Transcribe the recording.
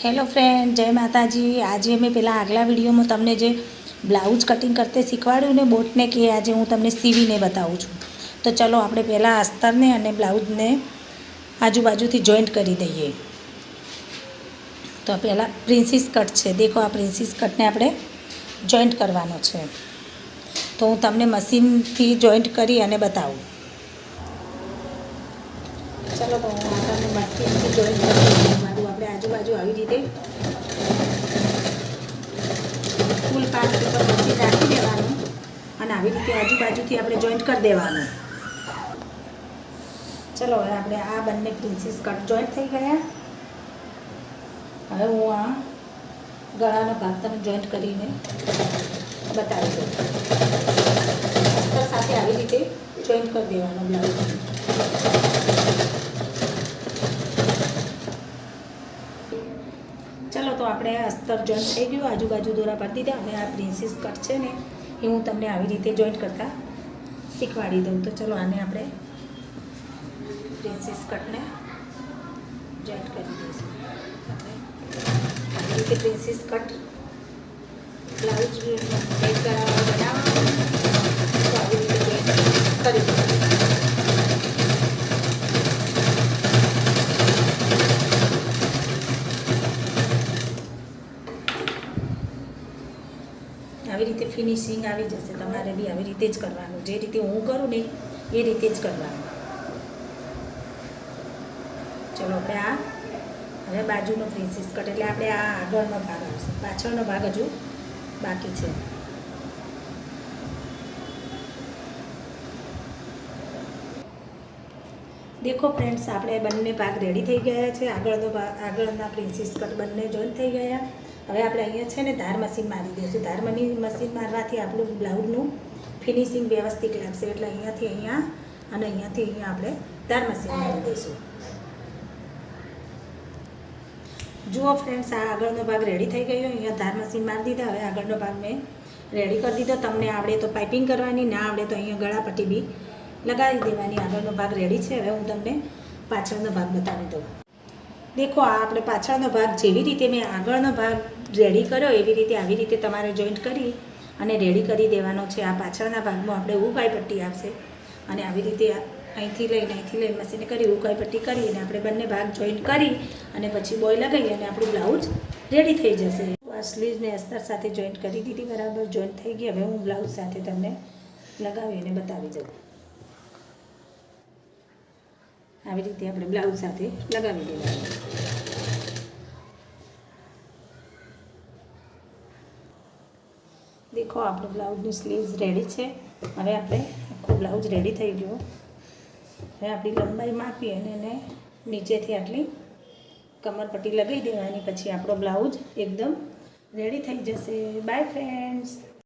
Hello friend જય માતાજી. આજે મેં પહેલાં આગલા વિડીયોમાં તમને જે બ્લાઉઝ કટિંગ કરતે શીખવાડ્યું ને બોટને કે આજે હું તમને સીવીને બતાવું છું. તો ચલો આપણે પહેલાં અસ્તરને અને બ્લાઉઝને આજુબાજુથી જોઈન્ટ કરી દઈએ. તો પહેલાં પ્રિન્સીસ કટ છે. દેખો આ પ્રિન્સીસ કટને આપણે જોઈન્ટ કરવાનો છે. તો હું તમને મશીનથી જોઈન્ટ કરી અને બતાવું. ચલો, તો હું તમને મશીનથી જોઈન્ટ કરી મારું આપણે આજુબાજુ આવી રીતે ફૂલ પાક ઉપર મશીન રાખી દેવાનું અને આવી રીતે આજુબાજુથી આપણે જોઈન્ટ કરી દેવાનું. ચલો, હવે આપણે આ બંને પ્રિન્સીસ કટ જોઈન્ટ થઈ ગયા. હવે હું આ ગળાનો ભાગ તમે જોઈન્ટ કરીને બતાવી દઉં. સાથે આવી રીતે જોઈન્ટ કરી દેવાનો બ્લાઉઝ ચલો તો આપણે અસ્તરજન થઈ ગયું, આજુબાજુ દોરા પર દીધા અને આ પ્રિન્સિસ કટ છે ને, એ હું તમને આવી રીતે જોઈન્ટ કરતા શીખવાડી દઉં. તો ચલો આને આપણે પ્રિન્સીસ કટને જોઈન્ટ કરી દઈશું. આવી રીતે પ્રિન્સિસ કટ બ્લાઉઝ એક બનાવવાનું તો આવી રીતે જોઈન્ટ કરી દઈશું આવી રીતે ફિનિશિંગ આવી જશે, તમારે બી આવી રીતે જ કરવાનું. જે રીતે હું કરું ને એ રીતે જ કરવાનું. ચલો, આપણે આ હવે બાજુનો પ્રિન્સીસ કટ, એટલે આપણે આ આગળનો ભાગ આવશે. પાછળનો ભાગ હજુ બાકી છે. દેખો ફ્રેન્ડ્સ આપણે બંને ભાગ રેડી થઈ ગયા છે. આગળનો ભાગ આગળના પ્રિન્સીસ કટ બંને જોઈન થઈ ગયા. હવે આપણે અહીંયા છે ને ધાર મશીન મારી દઈશું. ધાર મશીન મારવાથી આપણું બ્લાઉઝનું ફિનિશિંગ વ્યવસ્થિત લાગશે. એટલે અહીંયાથી અહીંયા અને અહીંયાથી અહીંયા આપણે ધાર મશીન મારી દઈશું. જુઓ ફ્રેન્ડ્સ આ આગળનો ભાગ રેડી થઈ ગયો. અહીંયા ધાર મશીન મારી દીધા. હવે આગળનો ભાગ મેં રેડી કરી દીધો. તમને આવડે તો પાઇપિંગ કરવાની, ના આવડે તો અહીંયા ગળાપટ્ટી બી લગાવી દેવાની. આગળનો ભાગ રેડી છે. હવે હું તમને પાછળનો ભાગ બતાવી દઉં. દેખો, આ આપણે પાછળનો ભાગ જેવી રીતે મેં આગળનો ભાગ રેડી કર્યો, એવી રીતે આવી રીતે તમારે જોઈન્ટ કરી અને રેડી કરી દેવાનો છે. આ પાછળના ભાગમાં આપણે ઉકાઈ પટ્ટી આવશે અને આવી રીતે અહીંથી લઈને અહીંથી લઈને મશીને કરી ઉકાઈ પટ્ટી કરી અને આપણે બંને ભાગ જોઈન્ટ કરી અને પછી બોય લગાવી અને આપણું બ્લાઉઝ રેડી થઈ જશે. આ સ્લીવને અસ્તર સાથે જોઈન્ટ કરી દીધી. બરાબર જોઈન્ટ થઈ ગઈ. હવે હું બ્લાઉઝ સાથે તમને લગાવી અને બતાવી દઉં. આવી રીતે આપણે બ્લાઉઝ સાથે લગાવી દેવાનું. દેખો, આપણો બ્લાઉઝની સ્લીવ્સ રેડી છે. હવે આપણે આખું બ્લાઉઝ રેડી થઈ ગયો. હવે આપણી લંબાઈ માપી અને એને નીચેથી આટલી કમરપટ્ટી લગાવી દેવાની. પછી આપણો બ્લાઉઝ એકદમ રેડી થઈ જશે. By friends